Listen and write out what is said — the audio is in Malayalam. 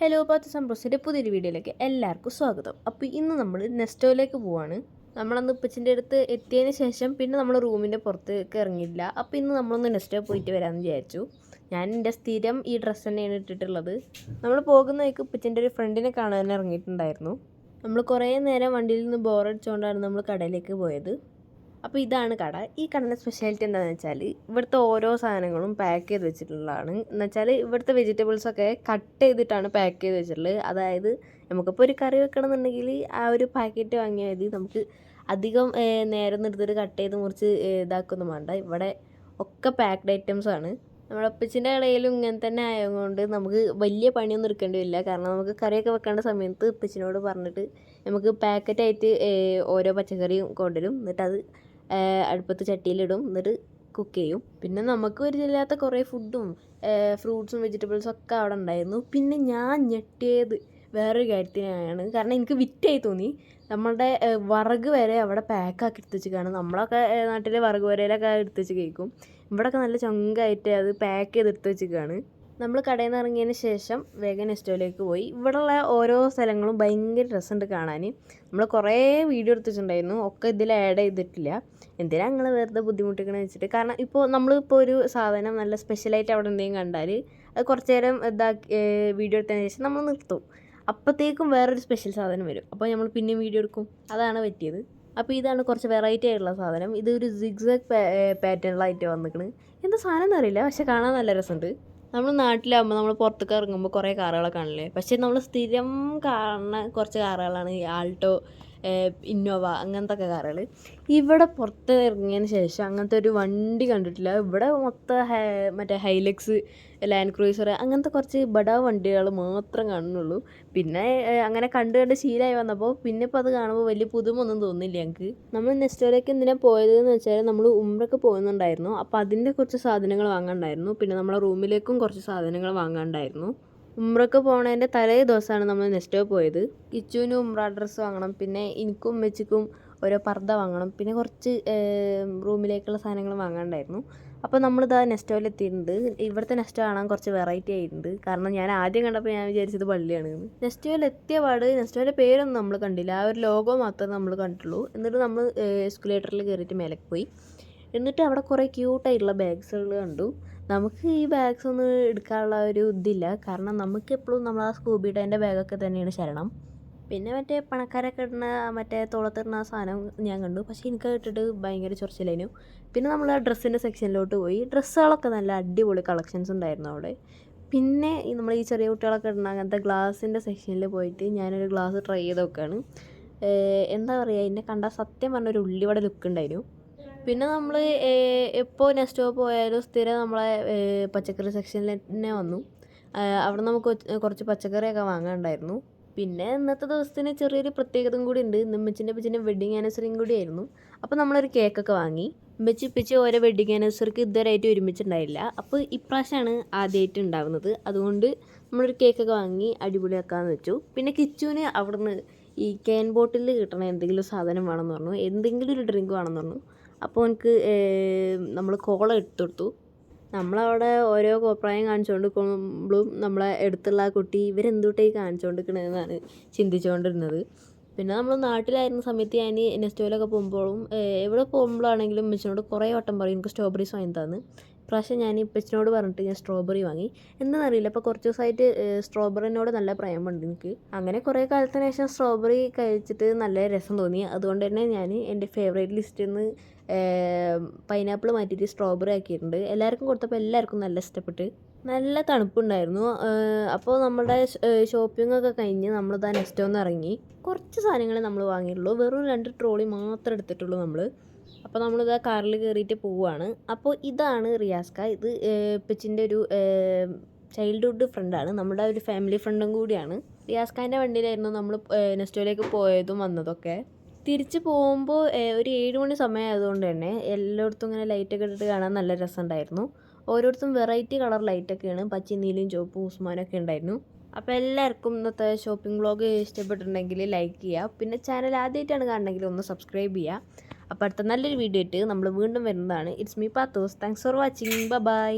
ഹലോ പാത്ത സംപ്രസിന്റെ പുതിയൊരു വീഡിയോയിലേക്ക് എല്ലാവർക്കും സ്വാഗതം. അപ്പോൾ ഇന്ന് നമ്മൾ നെസ്റ്റോയിലേക്ക് പോവാണ്. നമ്മളന്ന് ഉപ്പച്ചിന്റെ അടുത്ത് എത്തിയതിന് ശേഷം പിന്നെ നമ്മൾ റൂമിന്റെ പുറത്തേക്ക് ഇറങ്ങിയില്ല അപ്പോൾ ഇന്ന് നമ്മളൊന്ന് നെസ്റ്റോ പോയിട്ട് വരാമെന്ന് വിചാരിച്ചു. ഞാൻ എന്റെ സ്ഥിരം ഈ ഡ്രസ്സ് തന്നെയാണ് ഇട്ടിട്ടുള്ളത്. നമ്മൾ പോകുന്ന വഴിക്ക് ഉപ്പച്ചിന്റെ ഒരു ഫ്രണ്ടിനെ കാണാൻ ഇറങ്ങിയിട്ടുണ്ടായിരുന്നു. നമ്മൾ കുറേ നേരം വണ്ടിയിൽ നിന്ന് ബോറടിച്ചുകൊണ്ടാണ് നമ്മൾ കടയിലേക്ക് പോയത്. അപ്പോൾ ഇതാണ് കട. ഈ കടയുടെ സ്പെഷ്യാലിറ്റി എന്താണെന്ന് വെച്ചാൽ ഇവിടുത്തെ ഓരോ സാധനങ്ങളും പാക്ക് ചെയ്ത് വെച്ചിട്ടുള്ളതാണ്. എന്ന് വെച്ചാൽ ഇവിടുത്തെ വെജിറ്റബിൾസ് ഒക്കെ കട്ട് ചെയ്തിട്ടാണ് പാക്ക് ചെയ്ത് വെച്ചിട്ടുള്ളത്. അതായത് നമുക്കിപ്പോൾ ഒരു കറി വെക്കണമെന്നുണ്ടെങ്കിൽ ആ ഒരു പാക്കറ്റ് വാങ്ങിയാൽ മതി. നമുക്ക് അധികം നേരം നിർത്തിയിട്ട് കട്ട് ചെയ്ത് മുറിച്ച് ഇതാക്കൊന്നും വേണ്ട. ഇവിടെ ഒക്കെ പാക്ക്ഡ് ഐറ്റംസ് ആണ്. നമ്മുടെ അപ്പച്ചിന്റെ കടയിലും ഇങ്ങനെ തന്നെ ആയതുകൊണ്ട് നമുക്ക് വലിയ പണിയൊന്നും എടുക്കേണ്ടി വരില്ല. കാരണം നമുക്ക് കറിയൊക്കെ വെക്കേണ്ട സമയത്ത് അപ്പച്ചിനോട് പറഞ്ഞിട്ട് നമുക്ക് പാക്കറ്റായിട്ട് ഓരോ പച്ചക്കറിയും കൊണ്ടുവരും. എന്നിട്ട് അത് അടുപ്പത്ത് ചട്ടിയിലിടും എന്നിട്ട് കുക്ക് ചെയ്യും. പിന്നെ നമുക്ക് പരിചയമില്ലാത്ത കുറേ ഫുഡും ഫ്രൂട്ട്സും വെജിറ്റബിൾസും ഒക്കെ അവിടെ ഉണ്ടായിരുന്നു. പിന്നെ ഞാൻ ഞെട്ടിയത് വേറൊരു കാര്യത്തിനാണ്. കാരണം എനിക്ക് വിറ്റായി തോന്നി. നമ്മളുടെ വറക് വരെ അവിടെ പാക്കാക്കി എടുത്ത് കാണും. നമ്മളൊക്കെ നാട്ടിലെ വറക് വരയിലൊക്കെ എടുത്ത് വെച്ച് കഴിക്കും. ഇവിടെയൊക്കെ നല്ല ചങ്കായിട്ട് അത് പാക്ക് ചെയ്ത് എടുത്ത് വെച്ചിരിക്കുകയാണ് നമ്മൾ കടയിൽ നിന്ന് ഇറങ്ങിയതിന് ശേഷം വേഗം നെസ്റ്റോയിലേക്ക് പോയി. ഇവിടെയുള്ള ഓരോ സ്ഥലങ്ങളും ഭയങ്കര രസമുണ്ട് കാണാൻ നമ്മൾ കുറേ വീഡിയോ എടുത്തിട്ടുണ്ടായിരുന്നു. ഒക്കെ ഇതിൽ ആഡ് ചെയ്തിട്ടില്ല. എന്തിനാ ഞങ്ങൾ വെറുതെ ബുദ്ധിമുട്ടിക്കണമെന്ന് വെച്ചിട്ട്? കാരണം ഇപ്പോൾ നമ്മളിപ്പോൾ ഒരു സാധനം നല്ല സ്പെഷ്യലായിട്ട് അവിടെ എന്തെങ്കിലും കണ്ടാൽ അത് കുറച്ച് നേരം ഇതാക്കി വീഡിയോ എടുത്തതിന് ശേഷം നമ്മൾ നിർത്തും. അപ്പോഴത്തേക്കും വേറൊരു സ്പെഷ്യൽ സാധനം വരും. അപ്പോൾ നമ്മൾ പിന്നെയും വീഡിയോ എടുക്കും. അതാണ് പറ്റിയത്. അപ്പോൾ ഇതാണ് കുറച്ച് വെറൈറ്റി ആയിട്ടുള്ള സാധനം. ഇത് ഒരു സിഗ്സാഗ് പാറ്റേണിലായിട്ട് വന്നിരിക്കുന്നത് എന്താ സാധനം എന്നറിയില്ല. പക്ഷെ കാണാൻ നല്ല രസമുണ്ട്. നമ്മൾ നാട്ടിലാകുമ്പോൾ നമ്മൾ പുറത്തേക്ക് ഇറങ്ങുമ്പോൾ കുറേ കാറുകളൊക്കെ കാണില്ലേ? പക്ഷേ നമ്മൾ സ്ഥിരം കാണുന്ന കുറച്ച് കാറുകളാണ് ഈ ആൾട്ടോ ഇന്നോവ അങ്ങനത്തെ ഒക്കെ കാറുകൾ ഇവിടെ പുറത്ത് ഇറങ്ങിയതിന് ശേഷം അങ്ങനത്തെ ഒരു വണ്ടി കണ്ടിട്ടില്ല. ഇവിടെ മൊത്തം മറ്റേ ഹൈലക്സ് ലാൻഡ് ക്രൂസർ അങ്ങനത്തെ കുറച്ച് ബഡാ വണ്ടികൾ മാത്രം കാണുന്നുള്ളൂ. പിന്നെ അങ്ങനെ കണ്ട് കണ്ട് ശീലമായി വന്നപ്പോൾ പിന്നെ ഇപ്പോൾ അത് കാണുമ്പോൾ വലിയ പുതുമൊന്നും തോന്നില്ല ഞങ്ങൾക്ക് നമ്മൾ നെസ്റ്റോയിലേക്ക് എന്തിനാ പോയതെന്ന് വെച്ചാൽ നമ്മൾ ഉമ്രക്ക് പോകുന്നുണ്ടായിരുന്നു അപ്പോൾ അതിന്റെ കുറച്ച് സാധനങ്ങൾ വാങ്ങാണ്ടായിരുന്നു. പിന്നെ നമ്മളെ റൂമിലേക്കും കുറച്ച് സാധനങ്ങൾ വാങ്ങാണ്ടായിരുന്നു. ഉമ്രക്ക് പോണതിന്റെ തലേ ദിവസമാണ് നമ്മൾ നെസ്റ്റോ പോയത്. കിച്ചുവിന് ഉമ്ര ഡ്രസ്സ് വാങ്ങണം പിന്നെ എനിക്കും ഉമ്മച്ചിക്കും ഓരോ പർദ്ദ വാങ്ങണം പിന്നെ കുറച്ച് റൂമിലേക്കുള്ള സാധനങ്ങൾ വാങ്ങാണ്ടായിരുന്നു. അപ്പോൾ നമ്മളിതാ നെസ്റ്റോയിൽ എത്തിയിട്ടുണ്ട് ഇവിടുത്തെ നെസ്റ്റോ കാണാൻ കുറച്ച് വെറൈറ്റി ആയിട്ടുണ്ട്. കാരണം ഞാൻ ആദ്യം കണ്ടപ്പോൾ ഞാൻ വിചാരിച്ചത് പള്ളിയാണ് നെസ്റ്റോയിൽ എത്തിയ പാട് നെസ്റ്റോയുടെ പേരൊന്നും നമ്മൾ കണ്ടില്ല. ആ ഒരു ലോഗോ മാത്രമേ നമ്മൾ കണ്ടിട്ടുള്ളൂ. എന്നിട്ട് നമ്മൾ എസ്കുലേറ്ററിൽ കയറിയിട്ട് മേലേക്ക് പോയി. എന്നിട്ട് അവിടെ കുറേ ക്യൂട്ടായിട്ടുള്ള ബാഗ്സുകൾ കണ്ടു. നമുക്ക് ഈ ബാഗ്സ് ഒന്നും എടുക്കാനുള്ള ഒരു ഇതില്ല. കാരണം നമുക്ക് എപ്പോഴും നമ്മൾ ആ സ്കൂബി ഡേന്റെ ബാഗൊക്കെ തന്നെയാണ് ശരണം. പിന്നെ മറ്റേ പണക്കാരൊക്കെ ഇടുന്ന മറ്റേ തോളത്തിടുന്ന സാധനം ഞാൻ കണ്ടു. പക്ഷേ എനിക്ക് ഇട്ടിട്ട് ഭയങ്കര ചൊറിച്ചിലായിരുന്നു. പിന്നെ നമ്മൾ ആ ഡ്രസ്സിന്റെ സെക്ഷനിലോട്ട് പോയി. ഡ്രസ്സുകളൊക്കെ നല്ല അടിപൊളി കളക്ഷൻസ് ഉണ്ടായിരുന്നു അവിടെ. പിന്നെ നമ്മൾ ഈ ചെറിയ കുട്ടികളൊക്കെ ഇടുന്ന അങ്ങനത്തെ ഗ്ലാസിന്റെ സെക്ഷനിൽ പോയിട്ട് ഞാനൊരു ഗ്ലാസ് ട്രൈ ചെയ്ത് നോക്കുകയാണ് എന്താ പറയുക എന്നെ കണ്ടാൽ സത്യം പറഞ്ഞ ഒരു ഉള്ളിവട ലുക്ക് ഉണ്ടായിരുന്നു. പിന്നെ നമ്മൾ എപ്പോൾ നെക്സ്റ്റ് പോയാലും സ്ഥിരം നമ്മളെ പച്ചക്കറി സെക്ഷനിൽ തന്നെ വന്നു. അവിടെ നമുക്ക് കുറച്ച് പച്ചക്കറിയൊക്കെ വാങ്ങാനുണ്ടായിരുന്നു. പിന്നെ ഇന്നത്തെ ദിവസത്തിന് ചെറിയൊരു പ്രത്യേകതയും കൂടി ഉണ്ട്. ഇന്ന് ഉമ്മച്ചിന്റെ ഉപ്പച്ചിന്റെ വെഡിങ് ആനിവേഴ്സറിയും കൂടി ആയിരുന്നു അപ്പോൾ നമ്മളൊരു കേക്കൊക്കെ വാങ്ങി. ഉമ്മച്ചി ഉപ്പച്ചി ഓരോ വെഡിങ് ആനിവേഴ്സറിക്ക് ഇതുവരെയായിട്ട് ഒരുമിച്ചുണ്ടായില്ല. അപ്പോൾ ഇപ്രാവശ്യമാണ് ആദ്യമായിട്ട് ഉണ്ടാകുന്നത് അതുകൊണ്ട് നമ്മളൊരു കേക്കൊക്കെ വാങ്ങി അടിപൊളിയാക്കാമെന്ന് വെച്ചു. പിന്നെ കിച്ചുവിന് അവിടുന്ന് ഈ ക്യാൻ ബോട്ടിൽ കിട്ടണ എന്തെങ്കിലും സാധനം വേണമെന്ന് പറഞ്ഞു. എന്തെങ്കിലും ഒരു ഡ്രിങ്ക് വേണമെന്ന് പറഞ്ഞു. അപ്പോൾ എനിക്ക് നമ്മൾ കോള എടുത്തു കൊടുത്തു നമ്മളവിടെ ഓരോ കോപ്രായം കാണിച്ചുകൊണ്ടിരിക്കുമ്പോഴും നമ്മളെ അടുത്തുള്ള ആ കുട്ടി ഇവരെന്തുട്ടായി കാണിച്ചുകൊണ്ടിരിക്കണതെന്നാണ് ചിന്തിച്ചുകൊണ്ടിരുന്നത് പിന്നെ നമ്മൾ നാട്ടിലായിരുന്ന സമയത്ത് ഞാൻ നെസ്റ്റോയിലൊക്കെ പോകുമ്പോഴും എവിടെ പോകുമ്പോഴാണെങ്കിലും മിച്ചനോട് കുറേ വട്ടം പറയും എനിക്ക് സ്ട്രോബെറീസ് വാങ്ങി തന്ന്. ഇപ്രാവശ്യം ഞാൻ ഇപ്പച്ചനോട് പറഞ്ഞിട്ട് ഞാൻ സ്ട്രോബെറി വാങ്ങി. എന്താണെന്നറിയില്ല അപ്പോൾ കുറച്ച് ദിവസമായിട്ട് സ്ട്രോബെറിനോട് നല്ല പ്രേമുണ്ട് എനിക്ക്. അങ്ങനെ കുറേ കാലത്തിന് ശേഷം സ്ട്രോബെറി കഴിച്ചിട്ട് നല്ല രസം തോന്നി. അതുകൊണ്ട് തന്നെ ഞാൻ എന്റെ ഫേവറേറ്റ് ലിസ്റ്റിൽ നിന്ന് പൈനാപ്പിൾ മാറ്റിയിട്ട് സ്ട്രോബെറി ആക്കിയിട്ടുണ്ട്. എല്ലാവർക്കും കൊടുത്തപ്പോൾ എല്ലാവർക്കും നല്ല ഇഷ്ടപ്പെട്ട്. നല്ല തണുപ്പുണ്ടായിരുന്നു. അപ്പോൾ നമ്മുടെ ഷോപ്പിംഗ് ഒക്കെ കഴിഞ്ഞ് നമ്മളിതാ നെക്സ്റ്റ് ഒന്ന് ഇറങ്ങി. കുറച്ച് സാധനങ്ങളെ നമ്മൾ വാങ്ങിയിട്ടുള്ളൂ. വെറും രണ്ട് ട്രോളി മാത്രം എടുത്തിട്ടുള്ളൂ നമ്മൾ അപ്പോൾ നമ്മളിതാ കാറിൽ കയറിയിട്ട് പോവുകയാണ് അപ്പോൾ ഇതാണ് റിയാസ്ക. ഇത് പിച്ചിന്റെ ഒരു ചൈൽഡ്ഹുഡ് ഫ്രണ്ടാണ് നമ്മുടെ ഒരു ഫാമിലി ഫ്രണ്ടും കൂടിയാണ്. റിയാസ്കാന്റെ വണ്ടിയിലായിരുന്നു നമ്മൾ നെസ്റ്റോയിലേക്ക് പോയതും വന്നതൊക്കെ. തിരിച്ച് പോകുമ്പോൾ ഒരു ഏഴ് മണി സമയമായതുകൊണ്ട് തന്നെ എല്ലായിടത്തും ഇങ്ങനെ ലൈറ്റൊക്കെ ഇട്ടിട്ട് കാണാൻ നല്ല രസമുണ്ടായിരുന്നു. ഓരോരുത്തരും വെറൈറ്റി കളർ ലൈറ്റൊക്കെയാണ് പച്ച നീലയും ചുവപ്പും ഉസ്മാനൊക്കെ ഉണ്ടായിരുന്നു. അപ്പോൾ എല്ലാവർക്കും ഇന്നത്തെ ഷോപ്പിംഗ് വ്ളോഗ് ഇഷ്ടപ്പെട്ടിട്ടുണ്ടെങ്കിൽ ലൈക്ക് ചെയ്യുക. പിന്നെ ചാനൽ ആദ്യമായിട്ടാണ് കാണണമെങ്കിൽ ഒന്ന് സബ്സ്ക്രൈബ് ചെയ്യുക. അപ്പോൾ അടുത്ത നല്ലൊരു വീഡിയോ ഇട്ട് നമ്മൾ വീണ്ടും വരുന്നതാണ്. It's me pathos thanks for watching bye